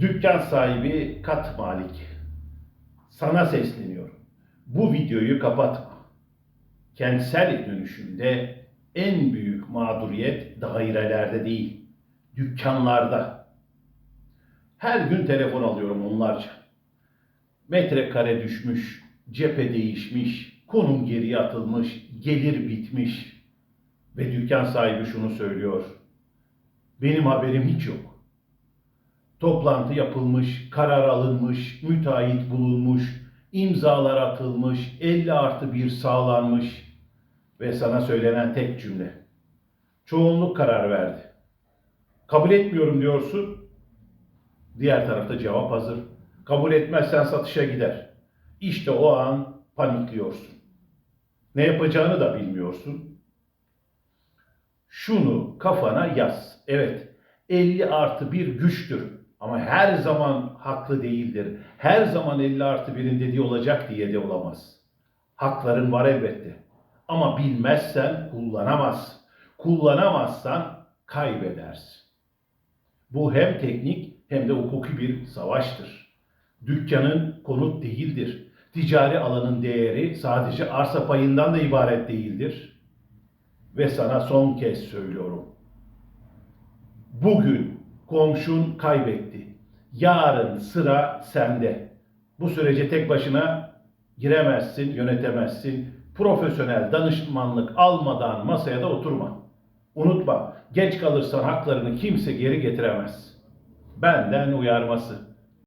Dükkan sahibi Kat Malik. Sana sesleniyorum. Bu videoyu kapatma. Kentsel dönüşümde en büyük mağduriyet dairelerde değil, dükkanlarda. Her gün telefon alıyorum onlarca. Metrekare düşmüş, cephe değişmiş, konum geriye atılmış, gelir bitmiş. Ve dükkan sahibi şunu söylüyor. Benim haberim hiç yok. Toplantı yapılmış, karar alınmış, müteahhit bulunmuş, imzalar atılmış, 50 artı 1 sağlanmış ve sana söylenen tek cümle. Çoğunluk karar verdi. Kabul etmiyorum diyorsun. Diğer tarafta cevap hazır. Kabul etmezsen satışa gider. İşte o an panikliyorsun. Ne yapacağını da bilmiyorsun. Şunu kafana yaz. Evet 50 artı 1 güçtür. Ama her zaman haklı değildir. Her zaman 50 artı 1'in dediği olacak diye de olamaz. Hakların var elbette. Ama bilmezsen kullanamaz. Kullanamazsan kaybedersin. Bu hem teknik hem de hukuki bir savaştır. Dükkanın konut değildir. Ticari alanın değeri sadece arsa payından da ibaret değildir. Ve sana son kez söylüyorum. Bugün komşun kaybetti. Yarın sıra sende. Bu sürece tek başına giremezsin, yönetemezsin. Profesyonel danışmanlık almadan masaya da oturma. Unutma, geç kalırsan haklarını kimse geri getiremez. Benden uyarması.